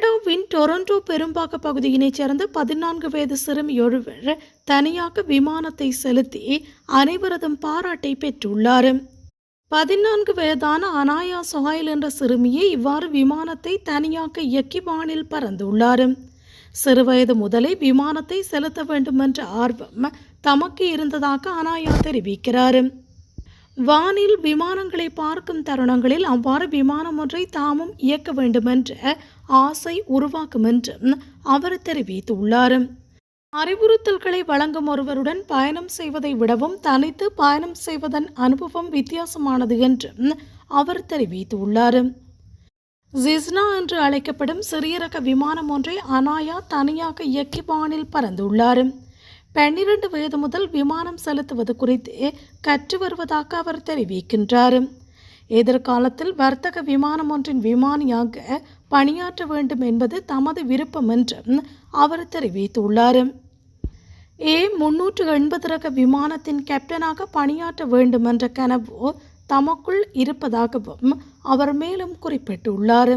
Toronto பெரும்பாக்க பகுதியினைச் சேர்ந்த பதினான்கு வயது சிறுமி ஒருவர் தனியாக விமானத்தை செலுத்தி அனைவரதும் பாராட்டை பெற்றுள்ளார். பதினான்கு வயதான அனாயா சொஹாயில் என்ற சிறுமியே இவ்வாறு விமானத்தை தனியாக இயக்கி வானில் பறந்துள்ளார். சிறுவயது முதலே விமானத்தை செலுத்த வேண்டும் என்ற ஆர்வம் தமக்கு இருந்ததாக அனாயா தெரிவிக்கிறார். வானில் விமானங்களை பார்க்கும் தருணங்களில் அவ்வாறு விமானம் ஒன்றை தாமும் இயக்க வேண்டுமென்ற ஆசை உருவாக்கும் என்றும் அவர் தெரிவித்துள்ளார். அறிவுறுத்தல்களை வழங்கும் ஒருவருடன் பயணம் செய்வதை விடவும் தனித்து பயணம் செய்வதன் அனுபவம் வித்தியாசமானது என்றும் அவர் தெரிவித்துள்ளார். ஜிஸ்னா என்று அழைக்கப்படும் சிறிய ரக விமானம் ஒன்றை அனாயா தனியாக இயக்கி வானில் பறந்துள்ளார். பன்னிரண்டு வயது முதல் விமானம் செலுத்துவது குறித்து கற்று வருவதாக அவர் தெரிவிக்கின்றார். எதிர்காலத்தில் வர்த்தக விமானம் ஒன்றின் விமானியாக பணியாற்ற வேண்டும் என்பது தமது விருப்பம் என்றும் அவர் தெரிவித்துள்ளார். ஏ முன்னூற்று எண்பது ரக விமானத்தின் கேப்டனாக பணியாற்ற வேண்டும் என்ற கனவு தமக்குள் இருப்பதாகவும் அவர் மேலும் குறிப்பிட்டுள்ளார்.